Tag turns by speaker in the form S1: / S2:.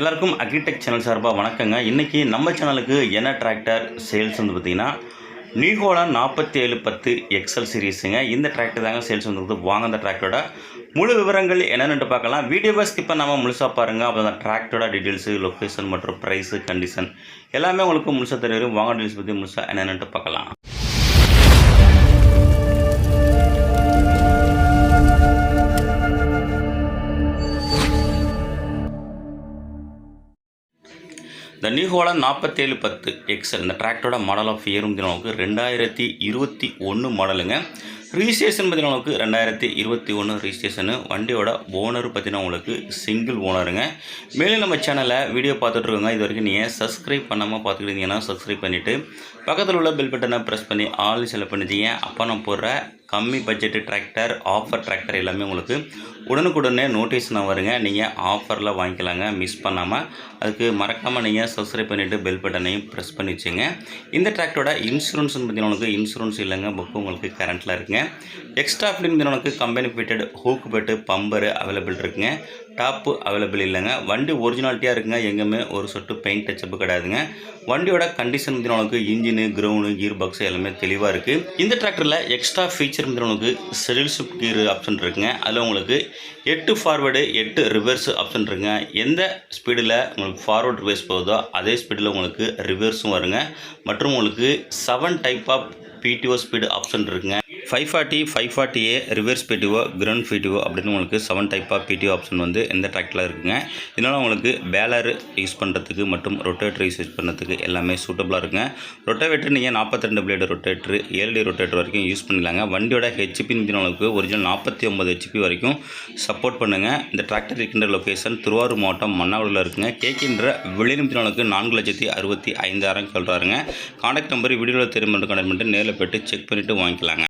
S1: எல்லாருக்கும் agritech channel சார்பாக வணக்கங்க. இன்றைக்கி நம்ம சேனலுக்கு என்ன டிராக்டர் சேல்ஸ் வந்து பார்த்திங்கன்னா நியூஹோலா நாற்பத்தி ஏழு பத்து எக்ஸல் சீரீஸுங்க இந்த டிராக்டர் தாங்க சேல்ஸ் வந்துருக்குது வாங்க அந்த டிராக்டரோட முழு விவரங்கள் என்னென்னு பார்க்கலாம். வீடியோவை ஸ்கிப் பண்ணாமல் முழுசாக பாருங்கள் அப்போ அந்த டிராக்டரோட டீட்டெயில்ஸு லொக்கேஷன் மற்றும் ப்ரைஸு கண்டிஷன் எல்லாமே உங்களுக்கு முழுசாக தெரியும். வாங்க டீட்டெயில்ஸ் பற்றி முழுசாக என்னென்னு பார்க்கலாம். இந்த நியூஹோலா நாற்பத்தேழு பத்து எக்ஸல் இந்த டிராக்டரோட மாடல் ஆஃப் இயரும் நமக்கு ரெண்டாயிரத்தி இருபத்தி ஒன்று மாடலுங்க ரிஜிஸ்ட்ரேஷன் பார்த்தீங்கன்னா உங்களுக்கு ரெண்டாயிரத்தி இருபத்தி ஒன்று ரிஜிஸ்ட்ரேஷனு வண்டியோட ஓனர் பார்த்தீங்கன்னா உங்களுக்கு சிங்கிள் ஓனருங்க மேலும் நம்ம சேனலை வீடியோ பார்த்துட்ருக்கோங்க இது வரைக்கும் நீங்கள் சப்ஸ்கிரைப் பண்ணாமல் பார்த்துக்கிட்டீங்கன்னா சப்ஸ்கிரைப் பண்ணிவிட்டு பக்கத்தில் உள்ள பெல் பட்டனை ப்ரெஸ் பண்ணி ஆல் செலக்ட் பண்ணிச்சிங்க அப்போ நான் போடுற கம்மி பட்ஜெட்டு டிராக்டர் ஆஃபர் டிராக்டர் எல்லாமே உங்களுக்கு உடனுக்குடனே நோட்டீஸ் நான் வருங்க நீங்கள் ஆஃபரில் வாங்கிக்கலாங்க. மிஸ் பண்ணாமல் அதுக்கு மறக்காமல் நீங்கள் சப்ஸ்கிரைப் பண்ணிவிட்டு பெல் பட்டனையும் ப்ரெஸ் பண்ணி வச்சுங்க. இந்த டிராக்டரோட இன்சூரன்ஸ்னு பார்த்தீங்கன்னா உங்களுக்கு இன்சூரன்ஸ் இல்லைங்க. புக்கு உங்களுக்கு கரண்ட்டில் இருக்குங்க. எக்ஸ்ட்ரா ஃபிலிம் பார்த்தீங்கன்னா company fitted hook bed bumper available இருக்குங்க. டாப்பு அவைலபிள் இல்லைங்க. வண்டி ஒரிஜினாலிட்டியாக இருக்குங்க. எங்கேயுமே ஒரு சொட்டு பெயிண்ட் டச்சப்பு கிடையாதுங்க. வண்டியோட கண்டிஷன் வந்து உனக்கு இன்ஜினு கிரவுண்டு கீர் பாக்ஸ் எல்லாமே தெளிவாக இருக்குது இந்த டிராக்டரில் எக்ஸ்ட்ரா ஃபீச்சர் பார்த்தீங்கன்னா உனக்கு செடில் ஷிஃப்ட் கீர் ஆப்ஷன் இருக்குங்க. அதில் உங்களுக்கு எட்டு ஃபார்வேர்டு எட்டு ரிவர்ஸ் ஆப்ஷன் இருக்குங்க. எந்த ஸ்பீடில் உங்களுக்கு ஃபார்வர்ட் ரிவர்ஸ் போகுதோ அதே ஸ்பீடில் உங்களுக்கு ரிவர்ஸும் வருங்க. மற்றும் உங்களுக்கு seven type of PTO speed option இருக்குங்க. Five forty five forty A reverse PTO ground PTO அப்படின்னு உங்களுக்கு seven type of PTO option வந்து எந்த ட்ராக்டில் இருக்குங்க. இதனால் உங்களுக்கு பேலர் யூஸ் பண்ணுறதுக்கு மற்றும் ரொட்டேட்டர் யூஸ் பண்ணுறதுக்கு எல்லாமே சூட்டபுளாக இருக்குங்க. ரொட்டேவேட்டர் நீங்கள் நாற்பத்திரெண்டு பிளேடு ரொட்டேட்டர் ஏழு ரொட்டேட்டர் வரைக்கும் யூஸ் பண்ணிக்கலாங்க. வண்டியோட ஹெச்பி உங்களுக்கு ஒரிஜினல் நாற்பத்தி ஒம்பது ஹெச்பி வரைக்கும் சப்போர்ட் பண்ணுங்கள் இந்த டிராக்டர் இருக்கின்ற லொக்கேஷன் திருவாரூர் மாவட்டம் மன்னாவூரில் இருக்குங்க. கேட்கின்ற வெளிநிமித்தினங்களுக்கு நான்கு லட்சத்தி அறுபத்தி ஐந்தாயிரம் சொல்கிறாருங்க காண்டாக்ட் நம்பர் வீடியோவில் திரும்ப கனெக்ட் பண்ணிட்டு நேரில் போய்ட்டு செக் பண்ணிவிட்டு வாங்கிக்கலாங்க.